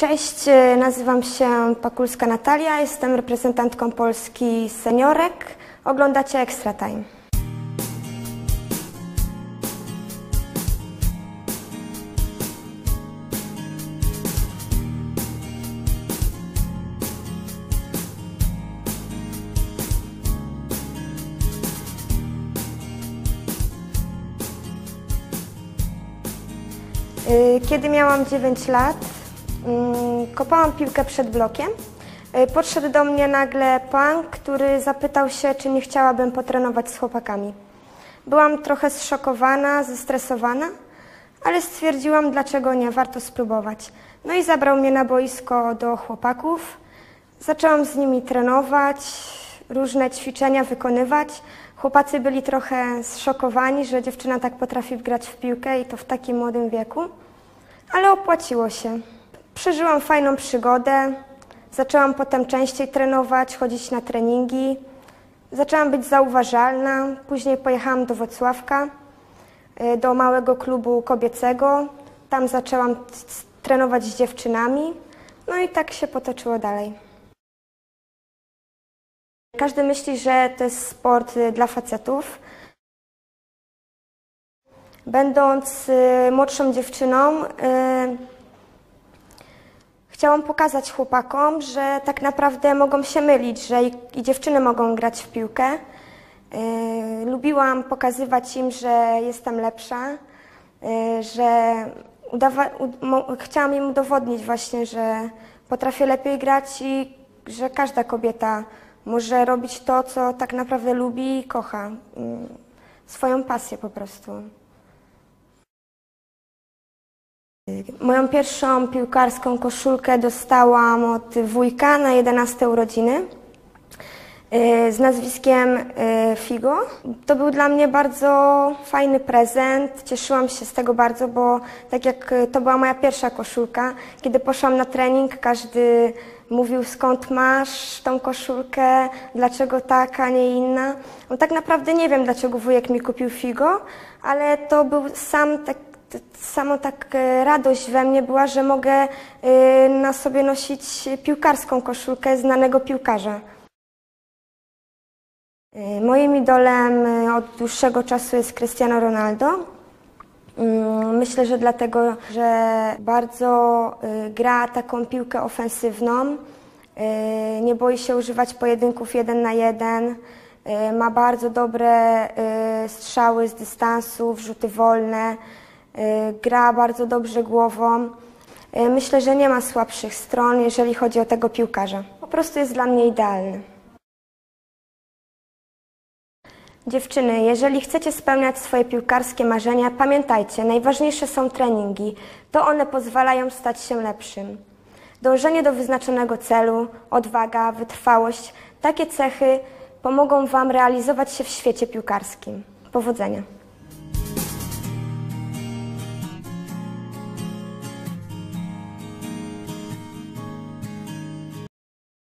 Cześć, e, nazywam się Pakulska Natalia, jestem reprezentantką Polski seniorek. Oglądacie Extra Time. Y, Kiedy miałam 9 lat, kopałam piłkę przed blokiem. Y, Podszedł do mnie nagle pan, który zapytał się, czy nie chciałabym potrenować z chłopakami. Byłam trochę zszokowana, zestresowana, ale stwierdziłam, dlaczego nie, warto spróbować. No i zabrał mnie na boisko do chłopaków. Zaczęłam z nimi trenować, różne ćwiczenia wykonywać. Chłopacy byli trochę zszokowani, że dziewczyna tak potrafi grać w piłkę i to w takim młodym wieku, ale opłaciło się. Przeżyłam fajną przygodę, zaczęłam potem częściej trenować, chodzić na treningi. Zaczęłam być zauważalna, później pojechałam do Wrocławka, y, do małego klubu kobiecego. Tam zaczęłam trenować z dziewczynami, no i tak się potoczyło dalej. Każdy myśli, że to jest sport y, dla facetów. Będąc y, młodszą dziewczyną, chciałam pokazać chłopakom, że tak naprawdę mogą się mylić, że i, i dziewczyny mogą grać w piłkę. Y, lubiłam pokazywać im, że jestem lepsza, y, że udawa- chciałam im udowodnić właśnie, że potrafię lepiej grać i że każda kobieta może robić to, co tak naprawdę lubi i kocha. Y, swoją pasję po prostu. Moją pierwszą piłkarską koszulkę dostałam od wujka na 11 urodziny y, z nazwiskiem y, Figo. To był dla mnie bardzo fajny prezent. Cieszyłam się z tego bardzo, bo tak jak y, to była moja pierwsza koszulka, kiedy poszłam na trening, każdy mówił skąd masz tą koszulkę, dlaczego taka, nie inna. No, tak naprawdę nie wiem, dlaczego wujek mi kupił Figo, ale to był sam tak t- samo tak e, radość we mnie była, że mogę e, na sobie nosić piłkarską koszulkę znanego piłkarza. E, Moim idolem od dłuższego czasu jest Cristiano Ronaldo. Mm, Myślę, że dlatego, że bardzo gra taką piłkę ofensywną, nie boi się używać pojedynków jeden na jeden, ma bardzo dobre strzały z dystansu, rzuty wolne, gra bardzo dobrze głową. Y, Myślę, że nie ma słabszych stron, jeżeli chodzi o tego piłkarza. Po prostu jest dla mnie idealny. Dziewczyny, jeżeli chcecie spełniać swoje piłkarskie marzenia, pamiętajcie, najważniejsze są treningi. To one pozwalają stać się lepszym. Dążenie do wyznaczonego celu, odwaga, wytrwałość takie cechy pomogą Wam realizować się w świecie piłkarskim. Powodzenia!